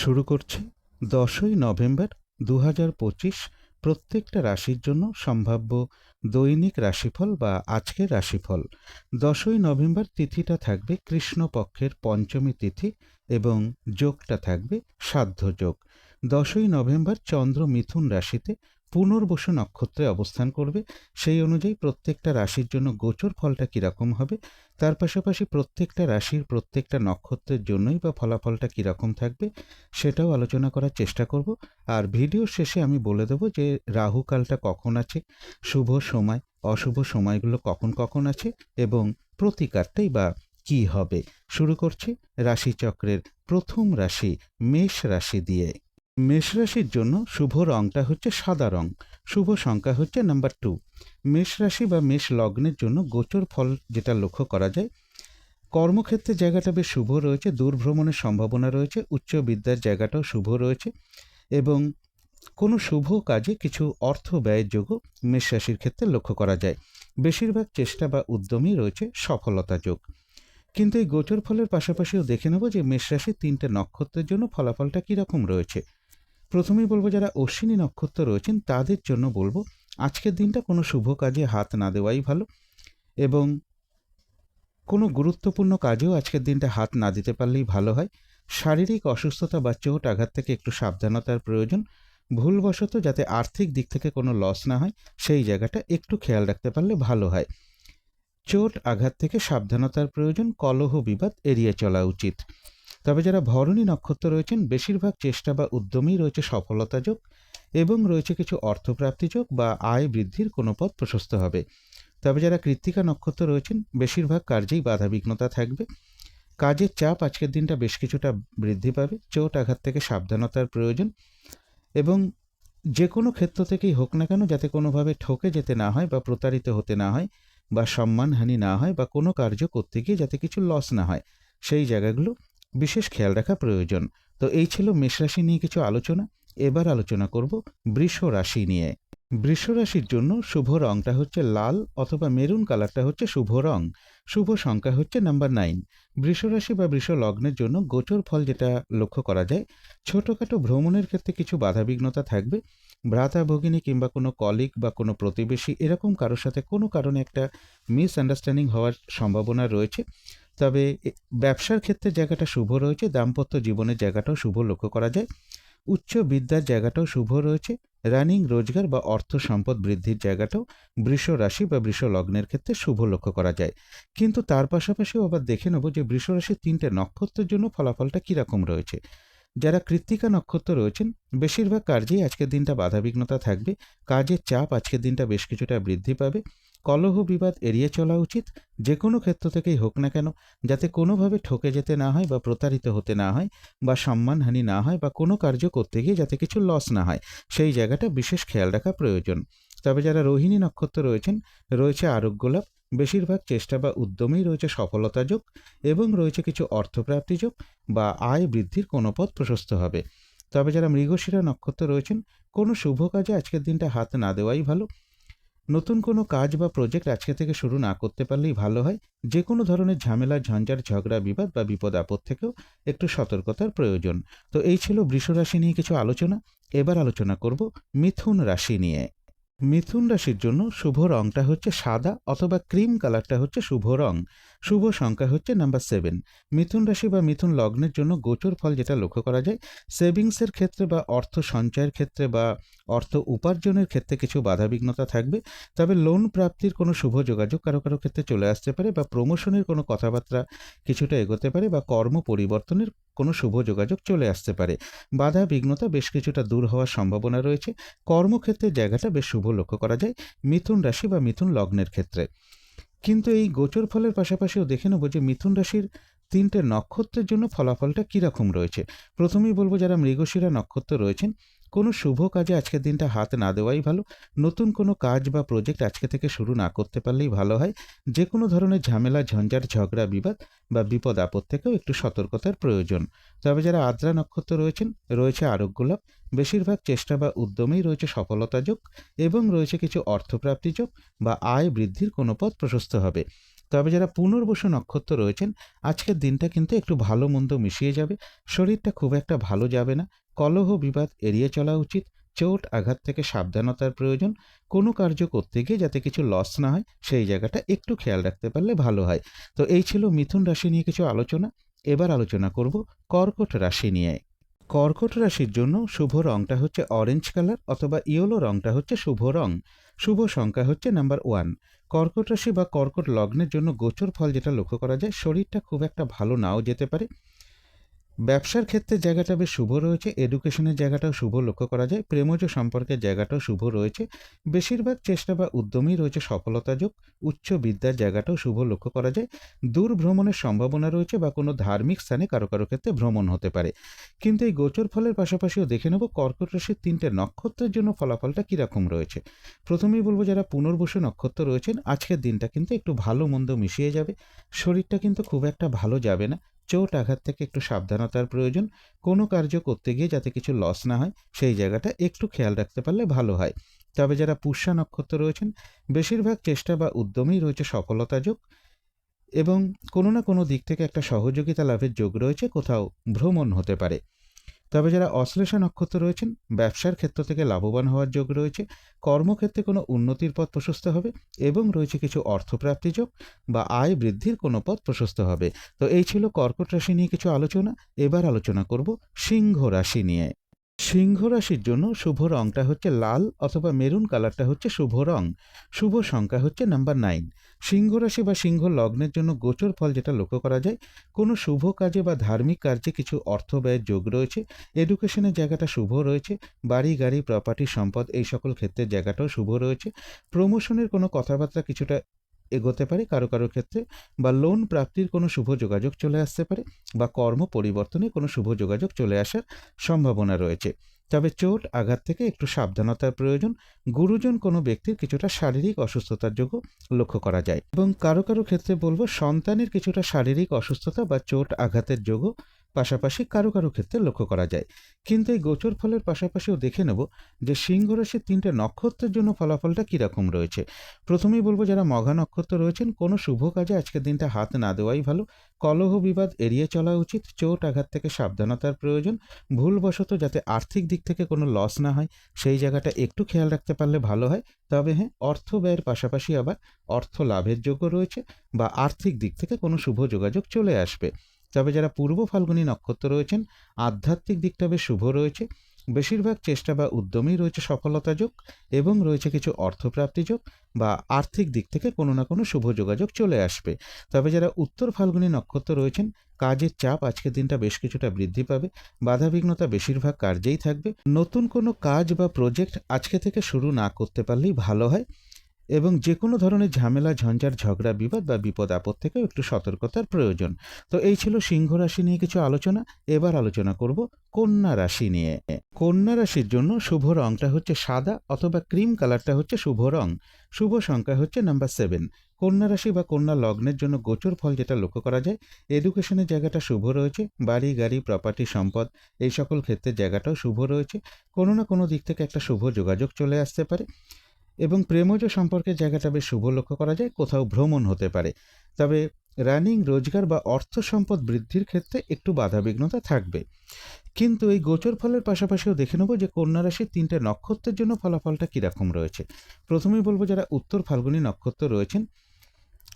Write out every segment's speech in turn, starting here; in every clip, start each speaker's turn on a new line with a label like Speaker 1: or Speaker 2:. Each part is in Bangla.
Speaker 1: শুরু করছি দশই নভেম্বর দু হাজার পঁচিশ প্রত্যেকটা রাশির জন্য সম্ভাব্য দৈনিক রাশিফল বা আজকের রাশিফল। দশই নভেম্বর তিথিটা থাকবে কৃষ্ণপক্ষের পঞ্চমী তিথি এবং যোগটা থাকবে সাধ্য যোগ। দশই নভেম্বর চন্দ্র মিথুন রাশিতে পুনর্বসু নক্ষত্রে অবস্থান করবে, সেই অনুযায়ী প্রত্যেকটা রাশির জন্য গোচর ফলটা কীরকম হবে, তার পাশাপাশি প্রত্যেকটা রাশির প্রত্যেকটা নক্ষত্রের জন্যই বা ফলাফলটা কীরকম থাকবে, সেটাও আলোচনা করার চেষ্টা করব। আর ভিডিও শেষে আমি বলে দেবো যে রাহুকালটা কখন আছে, শুভ সময়, অশুভ সময়গুলো কখন কখন আছে এবং প্রতিকারটাই বা কি হবে। শুরু করছি রাশিচক্রের প্রথম রাশি, মেষ রাশি দিয়ে। মেষ রাশির জন্য শুভ রংটা হচ্ছে সাদা রং। শুভ সংখ্যা হচ্ছে নাম্বার টু মেষ রাশি বা মেষ লগ্নের জন্য গোচর ফল যেটা লক্ষ্য করা যায়, কর্মক্ষেত্রে জায়গাটা বেশ শুভ রয়েছে দূর ভ্রমণের সম্ভাবনা রয়েছে, উচ্চ বিদ্যার জায়গাটাও শুভ রয়েছে এবং কোনো শুভ কাজে কিছু অর্থ ব্যয়ের যোগও মেষ রাশির ক্ষেত্রে লক্ষ্য করা যায়। বেশিরভাগ চেষ্টা বা উদ্যমই রয়েছে সফলতা যোগ। কিন্তু এই গোচর ফলের পাশাপাশিও দেখে নেব যে মেষ রাশির তিনটে নক্ষত্রের জন্য ফলাফলটা কীরকম রয়েছে। প্রথমেই বলব, যারা অশ্বিনী নক্ষত্র রয়েছেন, তাদের জন্য বলব, আজকের দিনটা কোনো শুভ কাজে হাত না দেওয়াই ভালো এবং কোনো গুরুত্বপূর্ণ কাজেও আজকের দিনটা হাত না দিতে পারলেই ভালো হয়। শারীরিক অসুস্থতা বা চোট আঘাত থেকে একটু সাবধানতার প্রয়োজন। ভুলবশত যাতে আর্থিক দিক থেকে কোনো লস না হয়, সেই জায়গাটা একটু খেয়াল রাখতে পারলে ভালো হয়। চোট আঘাত থেকে সাবধানতার প্রয়োজন, কলহ বিবাদ এড়িয়ে চলা উচিত। তবে যারা ভরণী নক্ষত্র রয়েছেন, বেশিরভাগ চেষ্টা বা উদ্যমেই রয়েছে সফলতা যোগ এবং রয়েছে কিছু অর্থপ্রাপ্তি যোগ বা আয় বৃদ্ধির কোনো পথ প্রশস্ত হবে। তবে যারা কৃত্তিকা নক্ষত্র রয়েছেন, বেশিরভাগ কার্যেই বাধাবিঘ্নতা থাকবে। কাজের চাপ আজকের দিনটা বেশ কিছুটা বৃদ্ধি পাবে। চোট আঘাত থেকে সাবধানতার প্রয়োজন এবং যে কোনো ক্ষেত্র থেকেই হোক না কেন, যাতে কোনোভাবে ঠকে যেতে না হয় বা প্রতারিত হতে না হয় বা সম্মানহানি না হয় বা কোনো কার্য করতে গিয়ে যাতে কিছু লস না হয়, সেই জায়গাগুলো বিশেষ খেয়াল রাখা প্রয়োজন। তো এই ছিল মেষ রাশি নিয়ে কিছু আলোচনা। এবার আলোচনা করব বৃষ রাশি নিয়ে। বৃষ রাশির জন্য শুভ রংটা হচ্ছে লাল অথবা মেরুন কালারটা হচ্ছে শুভ রং। শুভ সংখ্যা হচ্ছে নাম্বার নাইন। বৃষ রাশি বা বৃষ লগ্নের জন্য গোচর ফল যেটা লক্ষ্য করা যায়। ছোটোখাটো ভ্রমণের ক্ষেত্রে কিছু বাধাবিঘ্নতা থাকবে। ভ্রাতা ভগিনী কিংবা কোনো কলিগ বা কোনো প্রতিবেশী এরকম কারোর সাথে কোনো কারণে একটা মিসআন্ডারস্ট্যান্ডিং হওয়ার সম্ভাবনা রয়েছে। তবে ব্যবসার ক্ষেত্রে জায়গাটা শুভ রয়েছে, দাম্পত্য জীবনের জায়গাটাও শুভ লক্ষ্য করা যায়। উচ্চ বিদ্যার জায়গাটাও শুভ রয়েছে রানিং রোজগার বা অর্থ সম্পদ বৃদ্ধির জায়গাটাও বৃষ রাশি বা বৃষ লগ্নের ক্ষেত্রে শুভ লক্ষ্য করা যায়। কিন্তু তার পাশাপাশিও আবার দেখে নেব যে বৃষ রাশির তিনটে নক্ষত্রের জন্য ফলাফলটা কীরকম রয়েছে। যারা কৃত্তিকা নক্ষত্র রয়েছেন, বেশিরভাগ কার্যেই আজকের দিনটা বাধাবিঘ্নতা থাকবে। কাজের চাপ আজকের দিনটা বেশ কিছুটা বৃদ্ধি পাবে। কলহ বিবাদ এড়িয়ে চলা উচিত যে কোনো ক্ষেত্র থেকেই হোক না কেন, যাতে কোনোভাবে ঠকে যেতে না হয় বা প্রতারিত হতে না হয় বা সম্মানহানি না হয় বা কোনো কার্য করতে গিয়ে যাতে কিছু লস না হয়, সেই জায়গাটা বিশেষ খেয়াল রাখা প্রয়োজন। তবে যারা রোহিণী নক্ষত্র রয়েছেন, রয়েছে আরোগ্য লাভ বেশিরভাগ চেষ্টা বা উদ্যমেই রয়েছে সফলতা যোগ এবং রয়েছে কিছু অর্থপ্রাপ্তি যোগ বা আয় বৃদ্ধির কোনো পথ প্রশস্ত হবে। তবে যারা মৃগশিরা নক্ষত্র রয়েছেন, কোনো শুভ কাজে আজকের দিনটা হাত না দেওয়াই ভালো। নতুন কোনো কাজ বা প্রজেক্ট আজকে থেকে শুরু না করতে পারলেই ভালো হয়। যে কোনো ধরনের ঝামেলা ঝঞ্ঝাট ঝগড়া, বিবাদ বা বিপদ আপদ থেকেও একটু সতর্কতার প্রয়োজন। তো এই ছিল বৃষ রাশি নিয়ে কিছু আলোচনা। এবার আলোচনা করব মিথুন রাশি নিয়ে। মিথুন রাশির জন্য শুভ রংটা হচ্ছে সাদা অথবা ক্রিম কালারটা হচ্ছে শুভ রং। শুভ সংখ্যা হচ্ছে নাম্বার সেভেন মিথুন রাশি বা মিথুন লগ্নের জন্য গোচর ফল যেটা লক্ষ্য করা যায়, সেভিংসের ক্ষেত্রে বা অর্থ সঞ্চয়ের ক্ষেত্রে বা অর্থ উপার্জনের ক্ষেত্রে কিছু বাধাবিঘ্নতা থাকবে, তবে লোন প্রাপ্তির কোনো শুভ যোগাযোগ কারও কারও ক্ষেত্রে চলে আসতে পারে বা প্রমোশনের কোনো কথাবার্তা কিছুটা এগোতে পারে বা কর্ম পরিবর্তনের কোনো শুভ যোগাযোগ চলে আসতে পারে। বাধা বিঘ্নতা বেশ কিছুটা দূর হওয়ার সম্ভাবনা রয়েছে। কর্মক্ষেত্রের জায়গাটা বেশ শুভ লক্ষ্য করা যায়, মিথুন রাশি বা মিথুন লগ্নের ক্ষেত্রে। কিন্তু এই গোচর ফলের পাশাপাশিও দেখে নেব যে মিথুন রাশির তিনটে নক্ষত্রের জন্য ফলাফলটা কীরকম রয়েছে। প্রথমেই বলব যারা মৃগশিরা নক্ষত্র রয়েছেন কোনো শুভ কাজে আজকের দিনটা হাত না দেওয়াই ভালো। নতুন কোনো কাজ বা প্রজেক্ট আজকে থেকে শুরু না করতে পারলেই ভালো হয়। যে কোনো ধরনের ঝামেলা, ঝঞ্ঝাট, ঝগড়া, বিবাদ বা বিপদ আপদ থেকেও একটু সতর্কতার প্রয়োজন। তবে যারা আদ্রা নক্ষত্র রয়েছেন, রয়েছে আরোগ্য লাভ বেশিরভাগ চেষ্টা বা উদ্যমেই রয়েছে সফলতা যোগ এবং রয়েছে কিছু অর্থপ্রাপ্তি যোগ বা আয় বৃদ্ধির কোনো পথ প্রশস্ত হবে। তবে যারা পুনর্বসু নক্ষত্র রয়েছেন, আজকের দিনটা কিন্তু একটু ভালো মন্দ মিশিয়ে যাবে। শরীরটা খুব একটা ভালো যাবে না। কলহ বিবাদ এড়িয়ে চলা উচিত। চোট আঘাত থেকে সাবধানতার প্রয়োজন। কোনো কার্য করতে গিয়ে যাতে কিছু লস না হয়, সেই জায়গাটা একটু খেয়াল রাখতে পারলে ভালো হয়। তো এই ছিল মিথুন রাশি নিয়ে কিছু আলোচনা। এবার আলোচনা করব কর্কট রাশি নিয়ে। কর্কট রাশির জন্য শুভ রংটা হচ্ছে অরেঞ্জ কালার অথবা ইয়েলো রংটা হচ্ছে শুভ রং। শুভ সংখ্যা হচ্ছে নাম্বার ওয়ান কর্কট রাশি বা কর্কট লগ্নের জন্য গোচর ফল যেটা লক্ষ্য করা যায়, শরীরটা খুব একটা ভালো নাও যেতে পারে। ব্যবসার ক্ষেত্রে জায়গাটা বেশ শুভ রয়েছে এডুকেশনের জায়গাটাও শুভ লক্ষ্য করা যায়, প্রেমজ সম্পর্কের জায়গাটাও শুভ রয়েছে, বেশিরভাগ চেষ্টা বা উদ্যমই রয়েছে সফলতা যোগ, উচ্চ বিদ্যার জায়গাটাও শুভ লক্ষ্য করা যায়, দূর ভ্রমণের সম্ভাবনা রয়েছে বা কোনো ধার্মিক স্থানে কারও কারও ক্ষেত্রে ভ্রমণ হতে পারে। কিন্তু এই গোচর ফলের পাশাপাশিও দেখে নেব কর্কট রাশির তিনটে নক্ষত্রের জন্য ফলাফলটা কীরকম রয়েছে। প্রথমেই বলব যারা পুনর্বসু নক্ষত্র রয়েছেন, আজকের দিনটা কিন্তু একটু ভালো মন্দ মিশিয়ে যাবে, শরীরটা কিন্তু খুব একটা ভালো যাবে না চোট আঘাত থেকে একটু সাবধানতার প্রয়োজন। কোনো কার্য করতে গিয়ে যাতে কিছু লস না হয়, সেই জায়গাটা একটু খেয়াল রাখতে পারলে ভালো হয়। তবে যারা পুষ্যা নক্ষত্র রয়েছেন, বেশিরভাগ চেষ্টা বা উদ্যমেই রয়েছে সফলতা যোগ এবং কোনো না কোনো দিক থেকে একটা সহযোগিতা লাভের যোগ রয়েছে, কোথাও ভ্রমণ হতে পারে। তবে যারা অশ্লেষা নক্ষত্র রয়েছেন, ব্যবসার ক্ষেত্র থেকে লাভবান হওয়ার যোগ রয়েছে, কর্মক্ষেত্রে কোনো উন্নতির পথ প্রশস্ত হবে এবং রয়েছে কিছু অর্থপ্রাপ্তি যোগ বা আয় বৃদ্ধির কোনো পথ প্রশস্ত হবে। তো এই ছিল কর্কট রাশি নিয়ে কিছু আলোচনা। এবার আলোচনা করব সিংহ রাশি নিয়ে। সিংহ রাশির জন্য শুভ রংটা হচ্ছে লাল অথবা মেরুন কালারটা হচ্ছে শুভ রং। শুভ সংখ্যা হচ্ছে নাম্বার নাইন। সিংহ রাশি বা সিংহ লগ্নের জন্য গোচর ফল যেটা লক্ষ্য করা যায়, কোনো শুভ কাজে বা ধার্মিক কার্যে কিছু অর্থ ব্যয়ের যোগ রয়েছে এডুকেশনের জায়গাটা শুভ রয়েছে, বাড়ি, গাড়ি প্রপার্টি সম্পদ এই সকল ক্ষেত্রের জায়গাটাও শুভ রয়েছে। প্রমোশনের কোনো কথাবার্তা কিছুটা এগোতে পারে কারও কারও ক্ষেত্রে, বা লোন প্রাপ্তির কোনো শুভ যোগাযোগ চলে আসতে পারে, বা কর্ম পরিবর্তনে কোনো শুভ যোগাযোগ চলে আসার সম্ভাবনা রয়েছে। তবে চোট, আঘাত থেকে একটু সাবধানতার প্রয়োজন। গুরুজন কোনো ব্যক্তির কিছুটা শারীরিক অসুস্থতার যোগ্য লক্ষ্য করা যায়। এবং কারও কারও ক্ষেত্রে বলব, সন্তানের কিছুটা শারীরিক অসুস্থতা বা চোট, আঘাতের যোগ্য পাশাপাশি কারও কারও ক্ষেত্রে লক্ষ্য করা যায়। কিন্তু এই গোচর ফলের পাশাপাশিও দেখে নেব যে সিংহ রাশির তিনটে নক্ষত্রের জন্য ফলাফলটা কীরকম রয়েছে। প্রথমেই বলব যারা মঘা নক্ষত্র রয়েছেন, কোনো শুভ কাজে আজকের দিনটা হাত না দেওয়াই ভালো। কলহ বিবাদ এড়িয়ে চলা উচিত, চোট আঘাত থেকে সাবধানতার প্রয়োজন, ভুলবশত যাতে আর্থিক দিক থেকে কোনো লস না হয়, সেই জায়গাটা একটু খেয়াল রাখতে পারলে ভালো হয়। তবে হ্যাঁ অর্থ ব্যয়ের পাশাপাশি আবার অর্থ লাভের যোগ্য রয়েছে বা আর্থিক দিক থেকে কোনো শুভ যোগাযোগ চলে আসবে। তবে যারা পূর্ব ফাল্গুনী নক্ষত্র রয়েছেন, আধ্যাত্মিক দিকটা বেশ শুভ রয়েছে। বেশিরভাগ চেষ্টা বা উদ্যমেই রয়েছে সফলতা যোগ এবং রয়েছে কিছু অর্থপ্রাপ্তি যোগ বা আর্থিক দিক থেকে কোনো না কোনো শুভ যোগাযোগ চলে আসবে। তবে যারা উত্তর ফাল্গুনী নক্ষত্র রয়েছেন, কাজের চাপ আজকের দিনটা বেশ কিছুটা বৃদ্ধি পাবে। বাধাবিঘ্নতা বেশিরভাগ কার্যেই থাকবে। নতুন কোনো কাজ বা প্রজেক্ট আজকে থেকে শুরু না করতে পারলেই ভালো হয়। এবং যে কোনো ধরনের ঝামেলা ঝঞ্ঝাট ঝগড়া, বিবাদ বা বিপদ আপদ থেকেও একটু সতর্কতার প্রয়োজন। তো এই ছিল সিংহ রাশি নিয়ে কিছু আলোচনা। এবার আলোচনা করব কন্যা রাশি নিয়ে। কন্যা রাশির জন্য শুভ রংটা হচ্ছে সাদা অথবা ক্রিম কালারটা হচ্ছে শুভ রং। শুভ সংখ্যা হচ্ছে নাম্বার সেভেন। কন্যা রাশি বা কন্যা লগ্নের জন্য গোচর ফল যেটা লক্ষ্য করা যায় এডুকেশনের জায়গাটা শুভ রয়েছে, বাড়ি, গাড়ি প্রপার্টি সম্পদ, এই সকল ক্ষেত্রে জায়গাটাও শুভ রয়েছে। কোনো না কোনো দিক থেকে একটা শুভ যোগাযোগ চলে আসতে পারে। এবং প্রেমজ সম্পর্কের জায়গাটা বেশ শুভ লক্ষ্য করা যায়, কোথাও ভ্রমণ হতে পারে। তবে রানিং, রোজগার বা অর্থ সম্পদ বৃদ্ধির ক্ষেত্রে একটু বাধাবিঘ্নতা থাকবে। কিন্তু এই গোচর ফলের পাশাপাশিও দেখে নেব যে কন্যা রাশির তিনটে নক্ষত্রের জন্য ফলাফলটা কীরকম রয়েছে। প্রথমেই বলব যারা উত্তর ফাল্গুনী নক্ষত্র রয়েছেন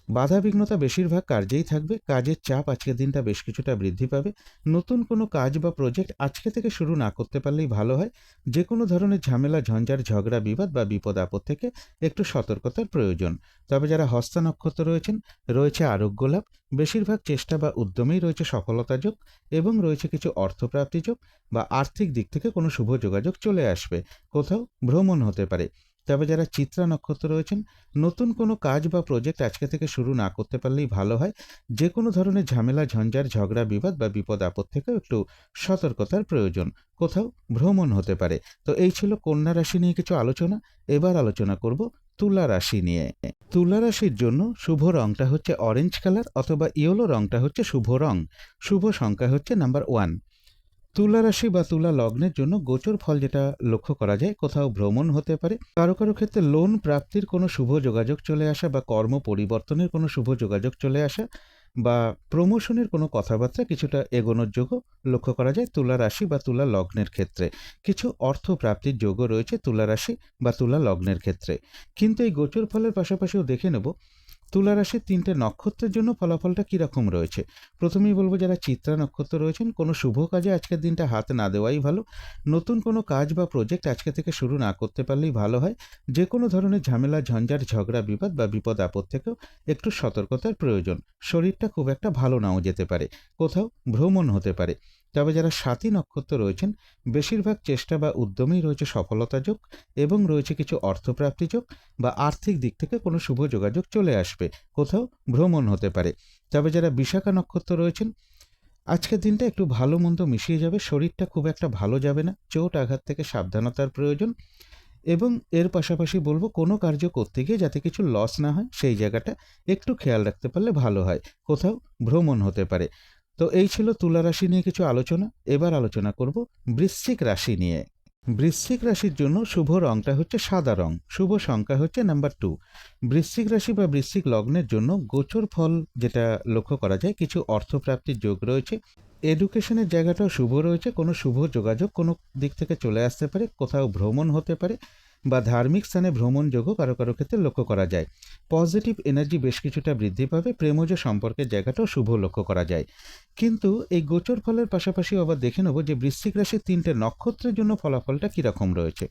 Speaker 1: বাধাবিঘ্নতা বেশিরভাগ কার্যেই থাকবে। কাজের চাপ আজকের দিনটা বেশ কিছুটা বৃদ্ধি পাবে। নতুন কোনো কাজ বা প্রজেক্ট আজকে থেকে শুরু না করতে পারলেই ভালো হয়। যে কোনো ধরনের ঝামেলা ঝঞ্ঝার ঝগড়া, বিবাদ বা বিপদ আপদ থেকে একটু সতর্কতার প্রয়োজন। তবে যারা হস্তা নক্ষত্র রয়েছেন, রয়েছে আরোগ্য লাভ। বেশিরভাগ চেষ্টা বা উদ্যমেই রয়েছে সফলতা যোগ এবং রয়েছে কিছু অর্থপ্রাপ্তি যোগ বা আর্থিক দিক থেকে কোনো শুভ যোগাযোগ চলে আসবে। কোথাও ভ্রমণ হতে পারে। তবে যারা চিত্রা নক্ষত্র রয়েছেন, নতুন কোনো কাজ বা প্রজেক্ট আজকে থেকে শুরু না করতে পারলেই ভালো হয়। যে কোনো ধরনের ঝামেলা, ঝঞ্ঝার, ঝগড়া, বিবাদ বা বিপদ আপদ থেকেও একটু সতর্কতার প্রয়োজন। কোথাও ভ্রমণ হতে পারে। তো এই ছিল কন্যা রাশি নিয়ে কিছু আলোচনা। এবার আলোচনা করব তুলা রাশি নিয়ে। তুলা রাশির জন্য শুভ রংটা হচ্ছে অরেঞ্জ কালার অথবা ইয়েলো রংটা হচ্ছে শুভ রং। শুভ সংখ্যা হচ্ছে নাম্বার ওয়ান তুলা রাশি বা তুলা লগ্নের জন্য গোচর ফল যেটা লক্ষ্য করা যায়, কোথাও ভ্রমণ হতে পারে। কারও কারও ক্ষেত্রে লোন প্রাপ্তির কোনো শুভ যোগাযোগ চলে আসা বা কর্ম পরিবর্তনের কোনো শুভ যোগাযোগ চলে আসা বা প্রমোশনের কোনো কথাবার্তা কিছুটা এগোনোর যোগও লক্ষ্য করা যায় তুলা রাশি বা তুলা লগ্নের ক্ষেত্রে। কিছু অর্থ প্রাপ্তির যোগও রয়েছে তুলা রাশি বা তুলা লগ্নের ক্ষেত্রে। কিন্তু এই গোচর ফলের পাশাপাশিও দেখে নেব তুলা রাশির তিনটে নক্ষত্রের জন্য ফলাফলটা কীরকম রয়েছে? প্রথমেই বলব, যারা চিত্রা নক্ষত্র রয়েছেন, কোনো শুভ কাজে আজকের দিনটা হাত না দেওয়াই ভালো। নতুন কোনো কাজ বা প্রজেক্ট আজকে থেকে শুরু না করতে পারলেই ভালো হয়। যে কোনো ধরনের ঝামেলা, ঝঞ্ঝাট, ঝগড়া বিবাদ বা বিপদ আপদ থেকেও একটু সতর্কতার প্রয়োজন। শরীরটা খুব একটা ভালো নাও যেতে পারে। কোথাও ভ্রমণ হতে পারে। তবে যারা সাতী নক্ষত্র রয়েছেন, বেশিরভাগ চেষ্টা বা উদ্যমেই রয়েছে সফলতা যোগ এবং রয়েছে কিছু অর্থপ্রাপ্তি যোগ বা আর্থিক দিক থেকে কোনো শুভ যোগাযোগ চলে আসবে, কোথাও ভ্রমণ হতে পারে। তবে যারা বিশাখা নক্ষত্র রয়েছেন, আজকের দিনটা একটু ভালো মন্দ মিশিয়ে যাবে, শরীরটা খুব একটা ভালো যাবে না, চোট আঘাত থেকে সাবধানতার প্রয়োজন এবং এর পাশাপাশি বলব কোনো কার্য করতে গিয়ে যাতে কিছু লস না হয়, সেই জায়গাটা একটু খেয়াল রাখতে পারলে ভালো হয়, কোথাও ভ্রমণ হতে পারে। তো এই ছিল তুলা রাশি নিয়ে কিছু আলোচনা। এবার আলোচনা করব বৃশ্চিক রাশি নিয়ে। বৃশ্চিক রাশির জন্য শুভ রংটা হচ্ছে সাদা রং। শুভ সংখ্যা হচ্ছে নাম্বার টু। বৃশ্চিক রাশি বা বৃশ্চিক লগ্নের জন্য গোচর ফল যেটা লক্ষ্য করা যায়, কিছু অর্থপ্রাপ্তির যোগ রয়েছে। এডুকেশনের জায়গাটাও শুভ রয়েছে, কোনো শুভ যোগাযোগ কোনো দিক থেকে চলে আসতে পারে, কোথাও ভ্রমণ হতে পারে। বা ধার্মিক স্থানে ভ্রমণ যোগও কারও কারও ক্ষেত্রে লক্ষ্য করা যায়। পজিটিভ এনার্জি বেশ কিছুটা বৃদ্ধি পাবে, প্রেমজ সম্পর্কের জায়গাটাও শুভ লক্ষ্য করা যায়। কিন্তু এই গোচর ফলের পাশাপাশি আবার দেখে নেব যে বৃশ্চিক রাশির তিনটে নক্ষত্রের জন্য ফলাফলটা কীরকম রয়েছে।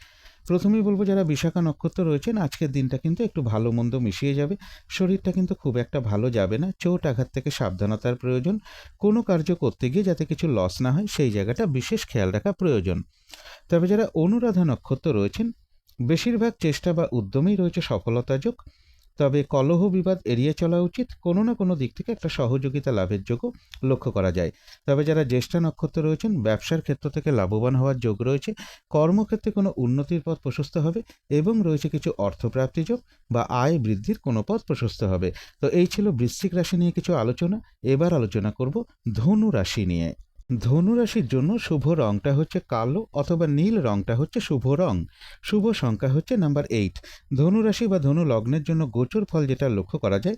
Speaker 1: প্রথমেই বলব যারা বিশাখা নক্ষত্র রয়েছেন, আজকের দিনটা কিন্তু একটু ভালো মন্দ মিশিয়ে যাবে। শরীরটা কিন্তু খুব একটা ভালো যাবে না, চোট আঘাত থেকে সাবধানতার প্রয়োজন। কোনো কার্য করতে গিয়ে যাতে কিছু লস না হয়, সেই জায়গাটা বিশেষ খেয়াল রাখা প্রয়োজন। তবে যারা অনুরাধা নক্ষত্র রয়েছেন বেশিরভাগ চেষ্টা বা উদ্যমেই রয়েছে সফলতা যোগ, তবে কলহ বিবাদ এড়িয়ে চলা উচিত, কোনো না কোনো দিক থেকে একটা সহযোগিতা লাভের যোগও লক্ষ্য করা যায়। তবে যারা জ্যেষ্ঠা নক্ষত্র রয়েছেন, ব্যবসার ক্ষেত্র থেকে লাভবান হওয়ার যোগ রয়েছে, কর্মক্ষেত্রে কোনো উন্নতির পথ প্রশস্ত হবে এবং রয়েছে কিছু অর্থপ্রাপ্তি যোগ বা আয় বৃদ্ধির কোনো পথ প্রশস্ত হবে। তো এই ছিল বৃশ্চিক রাশি নিয়ে কিছু আলোচনা, এবার আলোচনা করব ধনু রাশি নিয়ে। ধনু রাশির জন্য শুভ রংটা হচ্ছে কালো অথবা নীল রংটা হচ্ছে শুভ রং। শুভ সংখ্যা হচ্ছে নাম্বার এইট ধনুরাশি বা ধনু লগ্নের জন্য গোচর ফল যেটা লক্ষ্য করা যায়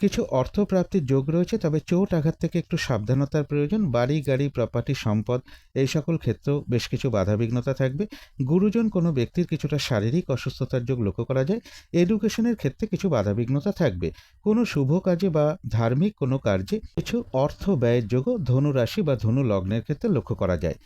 Speaker 1: কিছু অর্থপ্রাপ্তির যোগ রয়েছে, তবে চোট আঘাত থেকে একটু সাবধানতার প্রয়োজন। বাড়ি, গাড়ি প্রপার্টি সম্পদ, এই সকল ক্ষেত্রেও বেশ কিছু বাধাবিঘ্নতা থাকবে। গুরুজন কোনো ব্যক্তির কিছুটা শারীরিক অসুস্থতার যোগ লক্ষ্য করা যায়। এডুকেশনের ক্ষেত্রে কিছু বাধাবিঘ্নতা থাকবে। কোনো শুভ কাজে বা ধার্মিক কোনো কার্যে কিছু অর্থ ব্যয়ের যোগও ধনু রাশি বা ধনু লগ্নের ক্ষেত্রে লক্ষ্য করা যায়।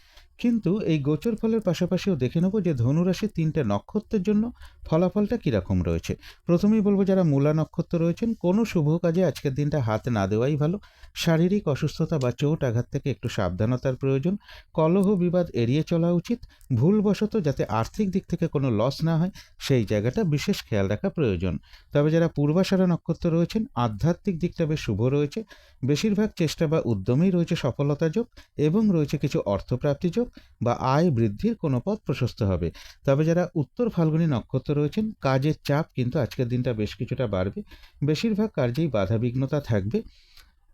Speaker 1: কিন্তু এই গোচর ফলের পাশাপাশিও দেখে নেব যে ধনুরাশির তিনটে নক্ষত্রের জন্য ফলাফলটা কীরকম রয়েছে। প্রথমেই বলব যারা মূলা নক্ষত্র রয়েছেন, কোনো শুভ কাজে আজকের দিনটা হাত না দেওয়াই ভালো। শারীরিক অসুস্থতা বা চোট আঘাত থেকে একটু সাবধানতার প্রয়োজন। কলহ বিবাদ এড়িয়ে চলা উচিত। ভুলবশত যাতে আর্থিক দিক থেকে কোনো লস না হয়, সেই জায়গাটা বিশেষ খেয়াল রাখা প্রয়োজন। তবে যারা পূর্বাশারা নক্ষত্র রয়েছেন, আধ্যাত্মিক দিকটা বেশ শুভ রয়েছে। বেশিরভাগ চেষ্টা বা উদ্যমেই রয়েছে সফলতা যোগ এবং রয়েছে কিছু অর্থপ্রাপ্তি যোগ। বা আয় বৃদ্ধির কোনো পথ প্রশস্ত হবে। তবে যারা উত্তর ফাল্গুনী নক্ষত্র রয়েছেন, কাজের চাপ কিন্তু আজকের দিনটা বেশ কিছুটা বাড়বে। বেশিরভাগ কার্যেই বাধাবিঘ্নতা থাকবে।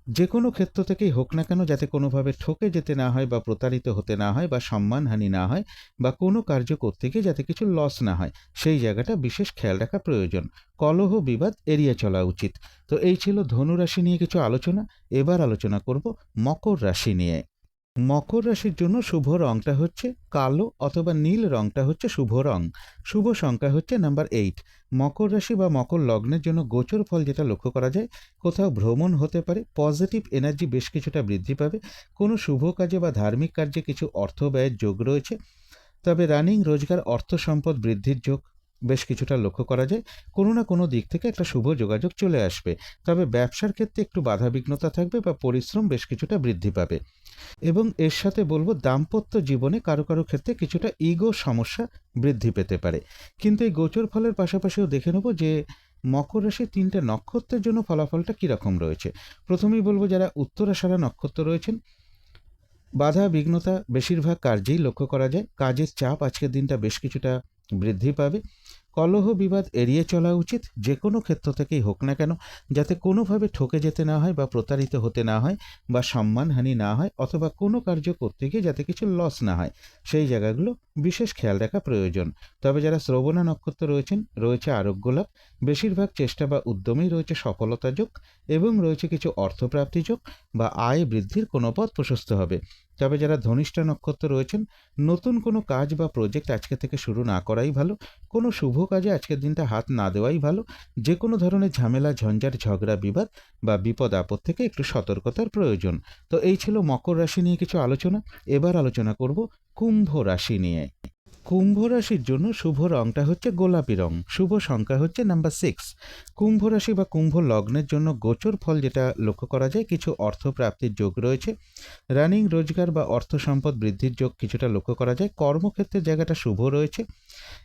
Speaker 1: যে কোনো ক্ষেত্র থেকেই হোক না কেন, যাতে কোনোভাবে ঠকে যেতে না হয় বা প্রতারিত হতে না হয় বা সম্মানহানি না হয় বা কোনো কার্য করতে গিয়ে যাতে কিছু লস না হয়, সেই জায়গাটা বিশেষ খেয়াল রাখা প্রয়োজন। কলহ বিবাদ এড়িয়ে চলা উচিত। তো এই ছিল ধনু রাশি নিয়ে কিছু আলোচনা। এবার আলোচনা করব মকর রাশি নিয়ে। মকর রাশির জন্য শুভ রংটা হচ্ছে কালো অথবা নীল রংটা হচ্ছে শুভ রং। শুভ সংখ্যা হচ্ছে নাম্বার এইট মকর রাশি বা মকর লগ্নের জন্য গোচর ফল যেটা লক্ষ্য করা যায়, কোথাও ভ্রমণ হতে পারে পজিটিভ এনার্জি বেশ কিছুটা বৃদ্ধি পাবে, কোনো শুভ কাজে বা ধার্মিক কার্যে কিছু অর্থ ব্যয়ের যোগ রয়েছে, তবে রানিং রোজগার, অর্থ সম্পদ বৃদ্ধির যোগ বেশ কিছুটা লক্ষ্য করা যায়, কোনো না কোনো দিক থেকে একটা শুভ যোগাযোগ চলে আসবে। তবে ব্যবসার ক্ষেত্রে একটু বাধাবিঘ্নতা থাকবে বা পরিশ্রম বেশ কিছুটা বৃদ্ধি পাবে। এবং এর সাথে বলব, দাম্পত্য জীবনে কারও কারও ক্ষেত্রে কিছুটা ইগো সমস্যা বৃদ্ধি পেতে পারে। কিন্তু এই গোচর ফলের পাশাপাশিও দেখে নেব যে, মকর রাশির তিনটে নক্ষত্রের জন্য ফলাফলটা কীরকম রয়েছে। প্রথমেই বলব, যারা উত্তরাষাঢ়া নক্ষত্র রয়েছেন বাধা বিঘ্নতা বেশিরভাগ কার্যেই লক্ষ্য করা যায়। কাজের চাপ আজকের দিনটা বেশ কিছুটা বৃদ্ধি পাবে। কলহ বিবাদ এড়িয়ে চলা উচিত, যে কোনো ক্ষেত্র থেকেই হোক না কেন, যাতে কোনোভাবে ঠকে যেতে না হয় বা প্রতারিত হতে না হয় বা সম্মানহানি না হয় অথবা কোনো কার্য করতে গিয়ে যাতে কিছু লস না হয়। সেই জায়গাগুলো বিশেষ খেয়াল রাখা প্রয়োজন। তবে যারা শ্রবণা নক্ষত্র রয়েছেন, রয়েছে আরোগ্য লাভ, বেশিরভাগ চেষ্টা বা উদ্যমেই রয়েছে সফলতা যোগ এবং রয়েছে কিছু অর্থপ্রাপ্তি যোগ বা আয় বৃদ্ধির কোনো পথ প্রশস্ত হবে। তবে যারা ধনিষ্ঠা নক্ষত্র রয়েছেন, নতুন কোনো কাজ বা প্রজেক্ট আজকে থেকে শুরু না করাই ভালো। কোনো শুভ কাজে আজকের দিনটা হাত না দেওয়াই ভালো। যে কোনো ধরনের ঝামেলা, ঝঞ্ঝাট, ঝগড়া, বিবাদ বা বিপদ আপদ থেকে একটু সতর্কতার প্রয়োজন। তো এই ছিল মকর রাশি নিয়ে কিছু আলোচনা। এবার আলোচনা করব কুম্ভ রাশি নিয়ে। কুম্ভ রাশির জন্য শুভ রংটা হচ্ছে গোলাপি রং। শুভ সংখ্যা হচ্ছে নাম্বার সিক্স কুম্ভ রাশি বা কুম্ভ লগ্নের জন্য গোচর ফল যেটা লক্ষ্য করা যায়, কিছু অর্থ প্রাপ্তির যোগ রয়েছে। রানিং রোজগার বা অর্থ সম্পদ বৃদ্ধির যোগ কিছুটা লক্ষ্য করা যায়। কর্মক্ষেত্রের জায়গাটা শুভ রয়েছে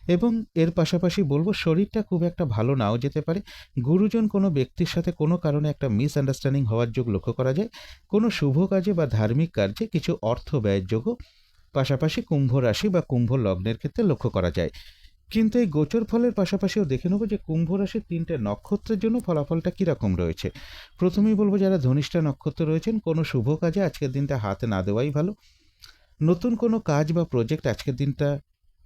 Speaker 1: এবং এর পাশাপাশি বলব শরীরটা খুব একটা ভালো নাও যেতে পারে। গুরুজন কোনো ব্যক্তির সাথে কোনো কারণে একটা মিসআন্ডারস্ট্যান্ডিং হওয়ার যোগ লক্ষ্য করা যায়। কোনো শুভ কাজে বা ধার্মিক কার্যে কিছু অর্থ ব্যয়ের যোগও পাশাপাশি কুম্ভ রাশি বা কুম্ভ লগ্নের ক্ষেত্রে লক্ষ্য করা যায়। কিন্তু এই গোচর ফলের পাশাপাশিও দেখে নেব যে কুম্ভ রাশির তিনটে নক্ষত্রের জন্য ফলাফলটা কীরকম রয়েছে। প্রথমেই বলব যারা ধনিষ্ঠা নক্ষত্র রয়েছেন, কোনো শুভ কাজে আজকের দিনটা হাতে না দেওয়াই ভালো। নতুন কোনো কাজ বা প্রজেক্ট আজকের দিনটা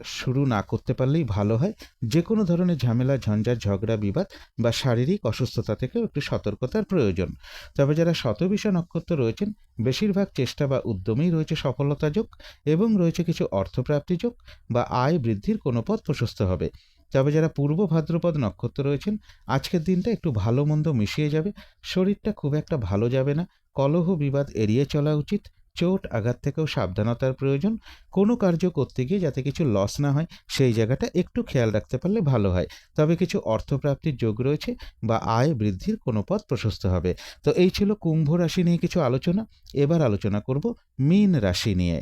Speaker 1: শুরু না করতে পারলেই ভালো হয়। যে কোনো ধরনের ঝামেলা, ঝঞ্ঝা, ঝগড়া, বিবাদ বা শারীরিক অসুস্থতা থেকেও একটু সতর্কতার প্রয়োজন। তবে যারা শতবিষা নক্ষত্র রয়েছেন, বেশিরভাগ চেষ্টা বা উদ্যমেই রয়েছে সফলতা যোগ এবং রয়েছে কিছু অর্থপ্রাপ্তি যোগ বা আয় বৃদ্ধির কোনো পথ প্রশস্ত হবে। তবে যারা পূর্ব ভাদ্রপদ নক্ষত্র রয়েছেন, আজকের দিনটা একটু ভালো মন্দ মিশিয়ে যাবে। শরীরটা খুব একটা ভালো যাবে না। কলহ বিবাদ এড়িয়ে চলা উচিত। চোট, আঘাত থেকেও সাবধানতার প্রয়োজন। কোনো কার্য করতে গিয়ে যাতে কিছু লস না হয়, সেই জায়গাটা একটু খেয়াল রাখতে পারলে ভালো হয়। তবে কিছু অর্থপ্রাপ্তির যোগ রয়েছে বা আয় বৃদ্ধির কোনো পথ প্রশস্ত হবে। তো এই ছিল কুম্ভ রাশি নিয়ে কিছু আলোচনা। এবার আলোচনা করব মীন রাশি নিয়ে।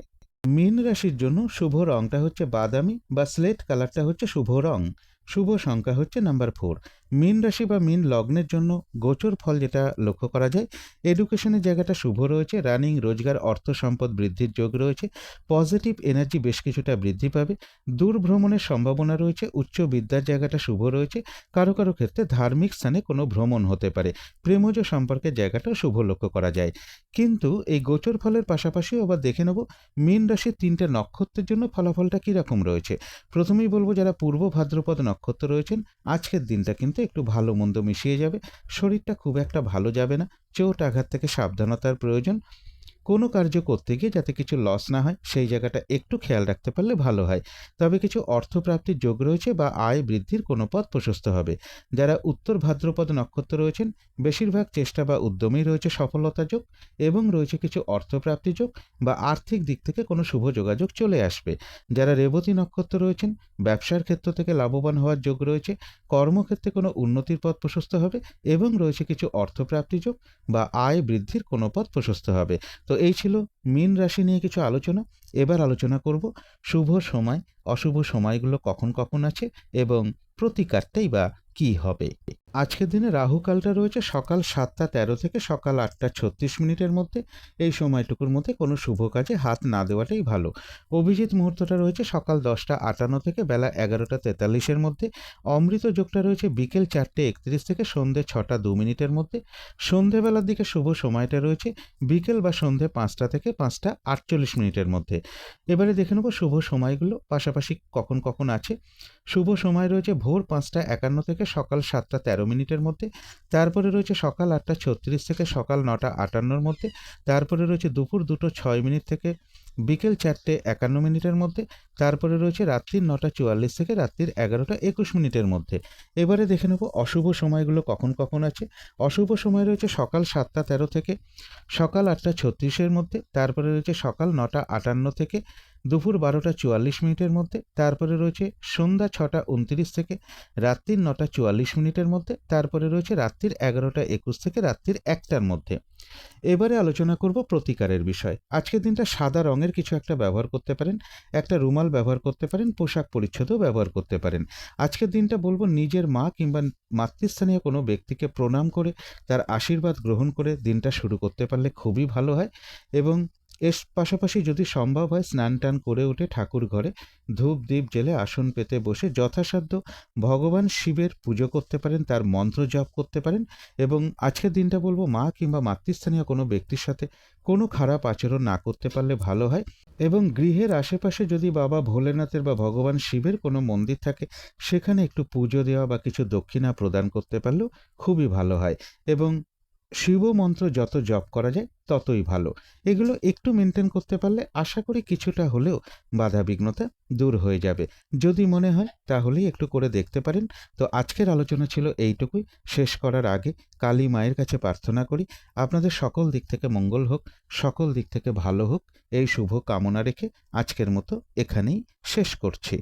Speaker 1: মীন রাশির জন্য শুভ রংটা হচ্ছে বাদামি বা স্লেট কালারটা হচ্ছে শুভ রং। শুভ সংখ্যা হচ্ছে নাম্বার ফোর। মীন রাশি বা মীন লগ্নের জন্য গোচর ফল যেটা লক্ষ্য করা যায় এডুকেশনের জায়গাটা শুভ রয়েছে রানিং রোজগার, অর্থ সম্পদ বৃদ্ধির যোগ রয়েছে পজিটিভ এনার্জি বেশ কিছুটা বৃদ্ধি পাবে দূর ভ্রমণের সম্ভাবনা রয়েছে, উচ্চ বিদ্যার জায়গাটা শুভ রয়েছে, কারও কারও ক্ষেত্রে ধার্মিক স্থানে কোনো ভ্রমণ হতে পারে, প্রেমজ সম্পর্কের জায়গাটাও শুভ লক্ষ্য করা যায়। কিন্তু এই গোচর ফলের পাশাপাশিও আবার দেখে নেব, মীন রাশির তিনটে নক্ষত্রের জন্য ফলাফলটা কীরকম রয়েছে? প্রথমেই বলব যারা পূর্ব ভাদ্রপদ নক্ষত্র রয়েছেন, আজকের দিনটা কিন্তু একটু ভালো মন্দ মিশিয়ে যাবে, শরীরটা খুব একটা ভালো যাবে না, চোট আঘাত থেকে সাবধানতার প্রয়োজন। কোনো কার্য করতে গিয়ে যাতে কিছু লস না হয়, সেই জায়গাটা একটু খেয়াল রাখতে পারলে ভালো হয়। তবে কিছু অর্থপ্রাপ্তির যোগ রয়েছে বা আয় বৃদ্ধির কোনো পথ প্রশস্ত হবে। যারা উত্তর ভাদ্রপদ নক্ষত্র রয়েছেন, বেশিরভাগ চেষ্টা বা উদ্যমেই রয়েছে সফলতা যোগ এবং রয়েছে কিছু অর্থপ্রাপ্তি যোগ বা আর্থিক দিক থেকে কোনো শুভ যোগাযোগ চলে আসবে। যারা রেবতী নক্ষত্র রয়েছেন, ব্যবসার ক্ষেত্র থেকে লাভবান হওয়ার যোগ রয়েছে, কর্মক্ষেত্রে কোনো উন্নতির পথ প্রশস্ত হবে এবং রয়েছে কিছু অর্থপ্রাপ্তি যোগ বা আয় বৃদ্ধির কোনো পথ প্রশস্ত হবে। তো এই ছিল মীন রাশি নিয়ে কিছু আলোচনা। এবার আলোচনা করব শুভ সময়, অশুভ সময়গুলো কখন কখন আছে এবং প্রতিকারটাই বা কী হবে। আজকের দিনে রাহুকালটা রয়েছে সকাল সাতটা তেরো থেকে সকাল আটটা ছত্রিশ মিনিটের মধ্যে। এই সময়টুকুর মধ্যে কোনো শুভ কাজে হাত না দেওয়াটাই ভালো। অভিজিৎ মুহূর্তটা রয়েছে সকাল দশটা আটান্ন থেকে বেলা এগারোটা তেতাল্লিশের মধ্যে। অমৃত যোগটা রয়েছে বিকেল চারটে একত্রিশ থেকে সন্ধে ছটা দু মিনিটের মধ্যে। সন্ধেবেলার দিকে শুভ সময়টা রয়েছে বিকেল বা সন্ধে পাঁচটা থেকে পাঁচটা আটচল্লিশ মিনিটের মধ্যে। এবারে দেখে নেব শুভ সময়গুলো, পাশাপাশি কখন কখন আছে। শুভ সময় রয়েছে ভোর পাঁচটা একান্ন থেকে সকাল সাতটা তেরো মিনিটের মধ্যে, তারপরে রয়েছে সকাল আটটা ছত্রিশ থেকে সকাল নটা আটান্নর মধ্যে, তারপরে রয়েছে দুপুর দুটো ছয় মিনিট থেকে বিকেল চারটে একান্ন মিনিটের মধ্যে, তারপরে রয়েছে রাত্রির নটা চুয়াল্লিশ থেকে রাত্রির এগারোটা একুশ মিনিটের মধ্যে। এবারে দেখে নেব অশুভ সময়গুলো কখন কখন আছে। অশুভ সময় রয়েছে সকাল সাতটা তেরো থেকে সকাল আটটা ছত্রিশের মধ্যে, তারপরে রয়েছে সকাল নটা আটান্ন থেকে দুপুর বারোটা চুয়াল্লিশ মিনিটের মধ্যে, তারপরে রয়েছে সন্ধ্যা ছটা উনত্রিশ থেকে রাত্রির নটা চুয়াল্লিশ মিনিটের মধ্যে, তারপরে রয়েছে রাত্রির এগারোটা একুশ থেকে রাত্রির একটার মধ্যে। এবারে আলোচনা করব প্রতিকারের বিষয়। আজকের দিনটা সাদা রঙের কিছু একটা ব্যবহার করতে পারেন, একটা রুমাল ব্যবহার করতে পারেন, পোশাক পরিচ্ছদও ব্যবহার করতে পারেন। আজকের দিনটা বলব নিজের মা কিংবা মাতৃস্থানীয় কোনো ব্যক্তিকে প্রণাম করে, তার আশীর্বাদ গ্রহণ করে দিনটা শুরু করতে পারলে খুবই ভালো হয় এবং এর পাশাপাশি যদি সম্ভব হয় স্নান টান করে উঠে ঠাকুর ঘরে ধূপ দ্বীপ জেলে আসন পেতে বসে যথাসাধ্য ভগবান শিবের পুজো করতে পারেন, তার মন্ত্র জপ করতে পারেন এবং আজকের দিনটা বলব মা কিংবা মাতৃস্থানীয় কোনো ব্যক্তির সাথে কোনো খারাপ আচরণ না করতে পারলে ভালো হয় এবং গৃহের আশেপাশে যদি বাবা ভোলেনাথের বা ভগবান শিবের কোনো মন্দির থাকে, সেখানে একটু পুজো দেওয়া বা কিছু দক্ষিণা প্রদান করতে পারলেও খুবই ভালো হয় এবং শিব মন্ত্র যত জপ করা যায়, ততই ভালো। এগুলো একটু মেনটেন করতে পারলে আশা করি কিছুটা হলেও বাধা বিঘ্নতা দূর হয়ে যাবে। যদি মনে হয়, তাহলেই একটু করে দেখতে পারেন। তো আজকের আলোচনা ছিল এইটুকুই। শেষ করার আগে কালী মায়ের কাছে প্রার্থনা করি। আপনাদের সকল দিক থেকে মঙ্গল হোক, সকল দিক থেকে ভালো হোক। এই শুভ কামনা রেখে আজকের মতো এখানেই শেষ করছি।